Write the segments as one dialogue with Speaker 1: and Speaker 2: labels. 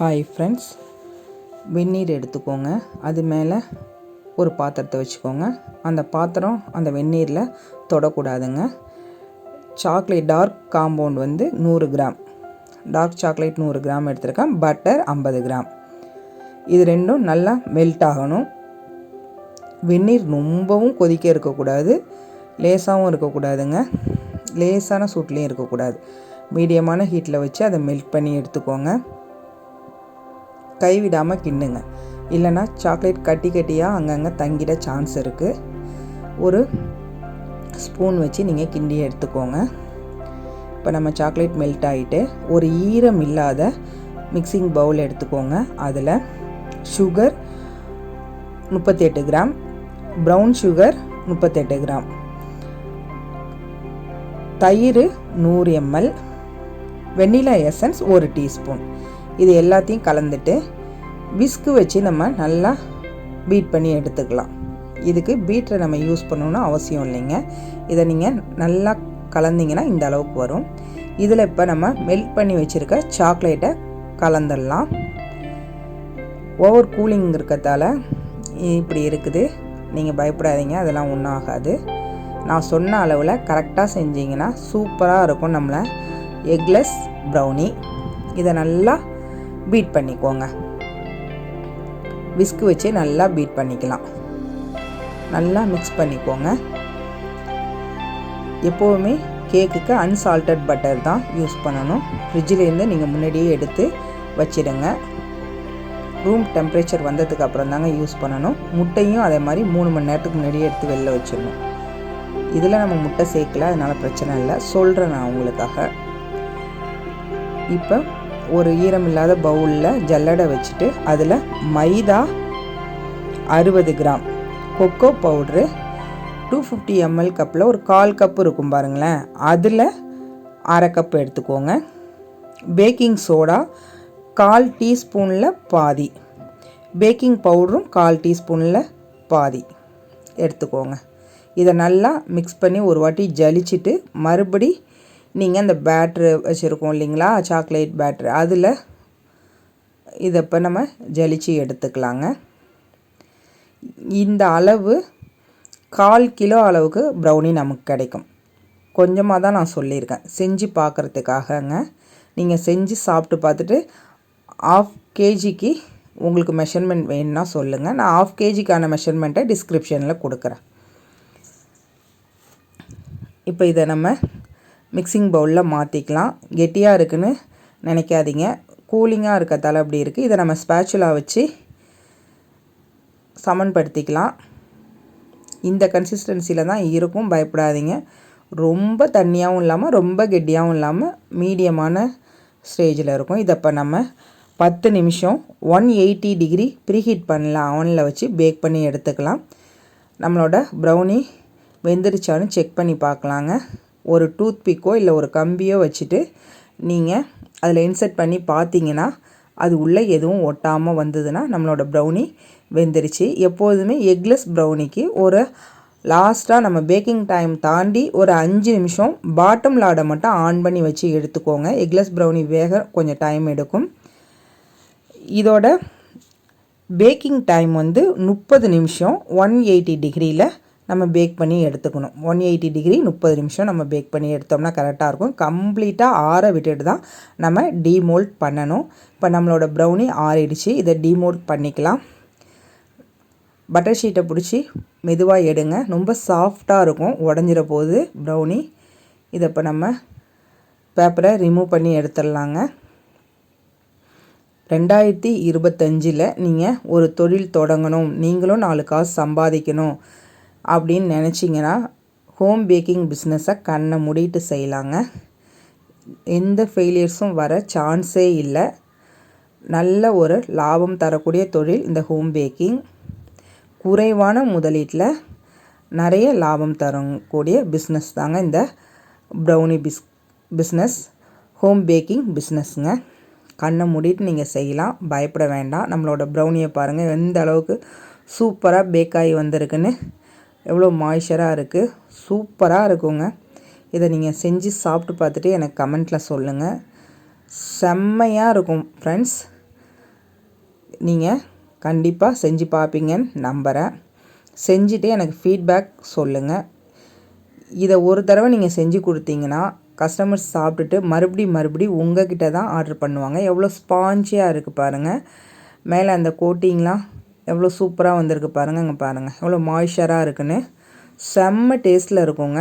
Speaker 1: Hi friends வெந்நீர் எடுத்துக்கோங்க. அது மேலே ஒரு பாத்திரத்தை வச்சுக்கோங்க. அந்த பாத்திரம் அந்த வெந்நீரில் தொடக்கூடாதுங்க. சாக்லேட் டார்க் காம்பவுண்ட் வந்து நூறு கிராம். டார்க் சாக்லேட் நூறு கிராம் எடுத்திருக்கேன். பட்டர் ஐம்பது கிராம். இது ரெண்டும் நல்லா மெல்ட் ஆகணும். வெந்நீர் ரொம்பவும் கொதிக்க இருக்கக்கூடாது. லேசாகவும் இருக்கக்கூடாதுங்க. லேசான சூட்லேயும் இருக்கக்கூடாது. மீடியமான ஹீட்டில் வச்சு அதை மெல்ட் பண்ணி எடுத்துக்கோங்க. கைவிடாமல் கிண்டுங்க. இல்லைன்னா சாக்லேட் கட்டி கட்டியாக அங்கங்கே தங்கிட சான்ஸ் இருக்குது ஒரு ஸ்பூன் வச்சு நீங்கள் கிண்டி எடுத்துக்கோங்க. இப்போ நம்ம சாக்லேட் மெல்ட் ஆகிட்டு ஒரு ஈரம் இல்லாத மிக்சிங் பவுல் எடுத்துக்கோங்க. அதில் சுகர் முப்பத்தெட்டு கிராம் ப்ரௌன் சுகர் முப்பத்தெட்டு கிராம். தயிர் நூறு எம்எல் வெண்ணிலா எசன்ஸ் ஒரு டீஸ்பூன் இது எல்லாத்தையும் கலந்துட்டு விஸ்கு வச்சு நம்ம நல்லா பீட் பண்ணி எடுத்துக்கலாம். இதுக்கு பீட்டரை நம்ம யூஸ் பண்ணணும்னு அவசியம் இல்லைங்க. இதை நீங்கள் நல்லா கலந்தீங்கன்னா இந்த அளவுக்கு வரும். இதில் இப்போ நம்ம மெல்ட் பண்ணி வச்சுருக்க சாக்லேட்டை கலந்துடலாம். ஓவர் கூலிங் இருக்கிறதால இப்படி இருக்குது. நீங்கள் பயப்படாதீங்க அதெல்லாம் ஒன்றும் ஆகாது. நான் சொன்ன அளவில் கரெக்டாக செஞ்சிங்கன்னா சூப்பராக இருக்கும் நம்மளை. எக்லெஸ் ப்ரௌனி இதை நல்லா பீட் பண்ணிக்கோங்க. விஸ்கு வச்சு நல்லா பீட் பண்ணிக்கலாம். நல்லா மிக்ஸ் பண்ணிக்கோங்க. எப்போவுமே கேக்குக்கு அன்சால்டட் பட்டர் தான் யூஸ் பண்ணணும். ஃப்ரிட்ஜிலேருந்து நீங்கள் முன்னாடியே எடுத்து வச்சிடுங்க. ரூம் டெம்பரேச்சர் வந்ததுக்கு அப்புறம் தாங்க யூஸ் பண்ணணும். முட்டையும் அதே மாதிரி மூணு மணி நேரத்துக்கு முன்னாடியே எடுத்து வெளில வச்சிடணும். இதில் நம்ம முட்டை சேர்க்கல அதனால் பிரச்சனை இல்லை. சொல்கிறேன் நான் உங்களுக்காக. இப்போ ஒரு ஈரமில்லாத பவுலில் ஜல்லடை வச்சுட்டு அதில் மைதா அறுபது gram cocoa powder two fifty ML கப்பில் ஒரு கால் கப்பு இருக்கும் பாருங்களேன். அதில் அரை கப் எடுத்துக்கோங்க. பேக்கிங் சோடா கால் டீஸ்பூனில் பாதி. பேக்கிங் பவுடரும் கால் டீஸ்பூனில் பாதி எடுத்துக்கோங்க. இதை நல்லா மிக்ஸ் பண்ணி ஒரு வாட்டி ஜலிச்சுட்டு மறுபடி நீங்கள் அந்த பேட்ரு வச்சுருக்கோம் இல்லைங்களா? சாக்லேட் பேட்ரு அதில் இதை இப்போ நம்ம ஜலிச்சு எடுத்துக்கலாங்க. இந்த அளவு கால் கிலோ அளவுக்கு ப்ரௌனி நமக்கு கிடைக்கும். கொஞ்சமாக தான் நான் சொல்லியிருக்கேன். செஞ்சு பார்க்குறதுக்காகங்க நீங்கள் செஞ்சு சாப்பிட்டு பார்த்துட்டு ஆஃப் கேஜிக்கு உங்களுக்கு மெஷர்மெண்ட் வேணும்னா சொல்லுங்கள் நான் ஆஃப் கேஜிக்கான மெஷர்மெண்ட்டை டிஸ்கிரிப்ஷனில் கொடுக்குறேன். இப்போ இதை நம்ம மிக்சிங் பவுலில் மாற்றிக்கலாம் கெட்டியாக இருக்குன்னு நினைக்காதீங்க. கூலிங்காக இருக்கத்தால் அப்படி இருக்குது இதை நம்ம ஸ்பேச்சுலா வச்சு சமன்படுத்திக்கலாம். இந்த கன்சிஸ்டன்சியில் தான் இருக்கும். பயப்படாதீங்க. ரொம்ப தண்ணியாகவும் இல்லாமல் ரொம்ப கெட்டியாகவும் இல்லாமல் மீடியமான ஸ்டேஜில் இருக்கும். இதை இப்போ நம்ம பத்து நிமிஷம் ஒன் எயிட்டி டிகிரி ப்ரீஹீட் பண்ணலாம். அவனில் வச்சு பேக் பண்ணி எடுத்துக்கலாம். நம்மளோட ப்ரௌனி வெந்துருச்சான்னு செக் பண்ணி பார்க்கலாங்க. ஒரு டூத் பிக்கோ இல்லை ஒரு கம்பியோ வச்சுட்டு நீங்கள் அதில் இன்சர்ட் பண்ணி பார்த்தீங்கன்னா அது உள்ளே எதுவும் ஒட்டாமல் வந்ததுன்னா நம்மளோட ப்ரௌனி வெந்துருச்சு. எப்போதுமே எக்லெஸ் ப்ரௌனிக்கு ஒரு லாஸ்ட்டாக நம்ம பேக்கிங் டைம் தாண்டி ஒரு அஞ்சு நிமிஷம் பாட்டம் லாடை மட்டும் ஆன் பண்ணி வச்சு எடுத்துக்கோங்க. எக்லெஸ் ப்ரௌனி வேக கொஞ்சம் டைம் எடுக்கும். இதோட பேக்கிங் டைம் வந்து முப்பது நிமிஷம் ஒன் எயிட்டி டிகிரியில் நம்ம பேக் பண்ணி எடுத்துக்கணும். ஒன் எயிட்டி டிகிரி முப்பது நிமிஷம் நம்ம பேக் பண்ணி எடுத்தோம்னா கரெக்டாக இருக்கும். கம்ப்ளீட்டாக ஆற விட்டுட்டு தான் நம்ம டீமோல்ட் பண்ணணும். இப்போ நம்மளோட ப்ரௌனி ஆறிடுச்சு. இதை டீமோல்ட் பண்ணிக்கலாம். பட்டர் ஷீட்டை பிடிச்சி மெதுவாக எடுங்க. ரொம்ப சாஃப்டாக இருக்கும். உடஞ்சிட போகுது ப்ரௌனி இதை இப்போ நம்ம பேப்பரை ரிமூவ் பண்ணி எடுத்துடலாங்க. ரெண்டாயிரத்தி இருபத்தஞ்சில் நீங்கள் ஒரு தொழில் தொடங்கணும். நீங்களும் நாலு காசு சம்பாதிக்கணும். அப்படின்னு நினச்சிங்கன்னா ஹோம் பேக்கிங் பிஸ்னஸை கண்ணை மூடிட்டு செய்யலாங்க. எந்த ஃபெயிலியர்ஸும் வர சான்ஸே இல்லை. நல்ல ஒரு லாபம் தரக்கூடிய தொழில் இந்த ஹோம் பேக்கிங் குறைவான முதலீட்டில் நிறைய லாபம் தரக்கூடிய பிஸ்னஸ் தாங்க இந்த ப்ரௌனி பிஸ் பிஸ்னஸ் ஹோம் பேக்கிங் பிஸ்னஸ்ங்க கண்ணை மூடிட்டு நீங்கள் செய்யலாம். பயப்பட வேண்டாம். நம்மளோட ப்ரௌனியை பாருங்கள் எந்த அளவுக்கு சூப்பராக பேக் ஆகி வந்திருக்குன்னு. எவ்வளோ மாய்ச்சராக இருக்குது சூப்பராக இருக்குங்க. இதை நீங்கள் செஞ்சு சாப்பிட்டு பார்த்துட்டு எனக்கு கமெண்ட்டில் சொல்லுங்கள் செம்மையாக இருக்கும் ஃப்ரெண்ட்ஸ் நீங்கள் கண்டிப்பாக செஞ்சு பார்ப்பீங்கன்னு நம்புகிறேன் செஞ்சுட்டு எனக்கு ஃபீட்பேக் சொல்லுங்கள் இதை ஒரு தடவை நீங்கள் செஞ்சு கொடுத்தீங்கன்னா கஸ்டமர்ஸ் சாப்பிட்டுட்டு மறுபடி மறுபடி உங்ககிட்ட தான் ஆர்டர் பண்ணுவாங்க. எவ்வளோ ஸ்பாஞ்சியாக இருக்குது பாருங்கள் மேலே அந்த கோட்டிங்லாம் எவ்வளோ சூப்பராக வந்திருக்கு பாருங்கள் இங்கே பாருங்கள் எவ்வளோ மாய்ஸ்சராக இருக்குன்னு. செம்ம டேஸ்ட்டில் இருக்குங்க.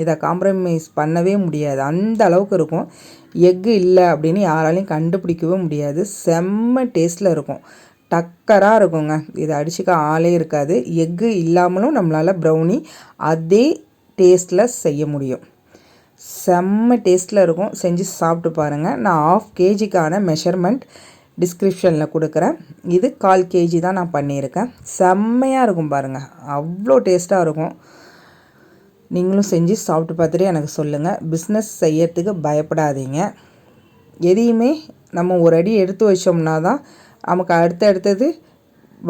Speaker 1: இதை காம்ப்ரமைஸ் பண்ணவே முடியாது. அந்த அளவுக்கு இருக்கும். எக்கு இல்லை அப்படின்னு யாராலையும் கண்டுபிடிக்கவே முடியாது. செம்ம டேஸ்ட்டில் இருக்கும். டக்கராக இருக்குங்க. இதை அடிச்சுக்க ஆளே இருக்காது. எக்கு இல்லாமலும் நம்மளால் ப்ரௌனி அதே டேஸ்ட்டில் செய்ய முடியும். செம்ம டேஸ்ட்டில் இருக்கும். செஞ்சு சாப்பிட்டு பாருங்கள் நான் ஆஃப் கேஜிக்கான மெஷர்மெண்ட் டிஸ்கிரிப்ஷனில் கொடுக்குறேன். இது கால் கேஜி தான் நான் பண்ணியிருக்கேன். செம்மையாக இருக்கும் பாருங்கள் அவ்வளோ டேஸ்ட்டாக இருக்கும். நீங்களும் செஞ்சு சாப்பிட்டு பார்த்துட்டு எனக்கு சொல்லுங்கள் பிஸ்னஸ் செய்யறதுக்கு பயப்படாதீங்க. எதையுமே நம்ம ஒரு அடி எடுத்து வச்சோம்னா தான் நமக்கு அடுத்தடுத்தது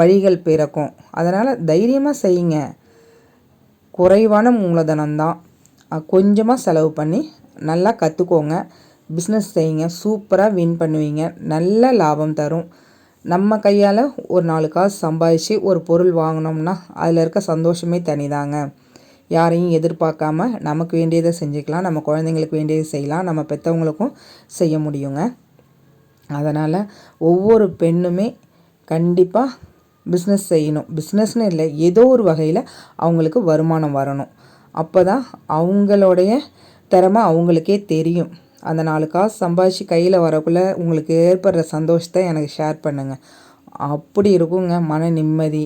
Speaker 1: வழிகள் பிறக்கும். அதனால் தைரியமாக செய்யுங்க. குறைவான மூலதனம் தான். கொஞ்சமாக செலவு பண்ணி நல்லா கற்றுக்கோங்க பிஸ்னஸ் செய்யுங்க. சூப்பராக வின் பண்ணுவீங்க. நல்ல லாபம் தரும். நம்ம கையால் ஒரு நாலு காசு சம்பாதிச்சு ஒரு பொருள் வாங்கினோம்னா அதில் இருக்க சந்தோஷமே தனிதாங்க. யாரையும் எதிர்பார்க்காம நமக்கு வேண்டியதை செஞ்சுக்கலாம். நம்ம குழந்தைங்களுக்கு வேண்டியதை செய்யலாம். நம்ம பெற்றவங்களுக்கும் செய்ய முடியுங்க. அதனால் ஒவ்வொரு பெண்ணுமே கண்டிப்பாக பிஸ்னஸ் செய்யணும். பிஸ்னஸ்னு இல்லை ஏதோ ஒரு வகையில் அவங்களுக்கு வருமானம் வரணும். அப்போ தான் அவங்களுடைய திறமை அவங்களுக்கே தெரியும். அந்த நாலு காசு சம்பாதிச்சு கையில் வரக்குள்ளே உங்களுக்கு ஏற்படுற சந்தோஷத்தை எனக்கு ஷேர் பண்ணுங்கள் அப்படி இருக்குங்க. மன நிம்மதி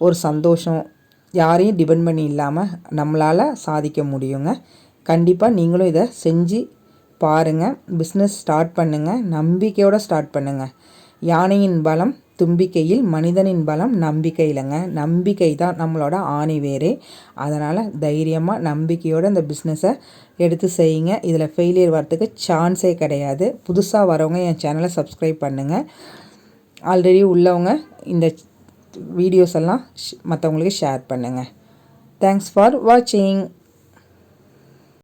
Speaker 1: ஒரு சந்தோஷம். யாரையும் டிபெண்ட் பண்ணி இல்லாமல் நம்மளால் சாதிக்க முடியுங்க. கண்டிப்பாக நீங்களும் இதை செஞ்சு பாருங்கள் பிஸ்னஸ் ஸ்டார்ட் பண்ணுங்கள் நம்பிக்கையோடு ஸ்டார்ட் பண்ணுங்கள் யானையின் பலம் தும்பிக்கையில் மனிதனின் பலம் நம்பிக்கை இல்லைங்க. நம்பிக்கை தான் நம்மளோட ஆணி வேரே. அதனால் தைரியமாக நம்பிக்கையோடு இந்த பிஸ்னஸை எடுத்து செய்யுங்க. இதில் ஃபெயிலியர் வரத்துக்கு சான்ஸே கிடையாது. புதுசாக வரவங்க என் சேனலை சப்ஸ்கிரைப் பண்ணுங்கள் ஆல்ரெடி உள்ளவங்க இந்த வீடியோஸ் எல்லாம் மற்றவங்களுக்கு ஷேர் பண்ணுங்கள் தேங்க்ஸ் ஃபார் வாட்சிங்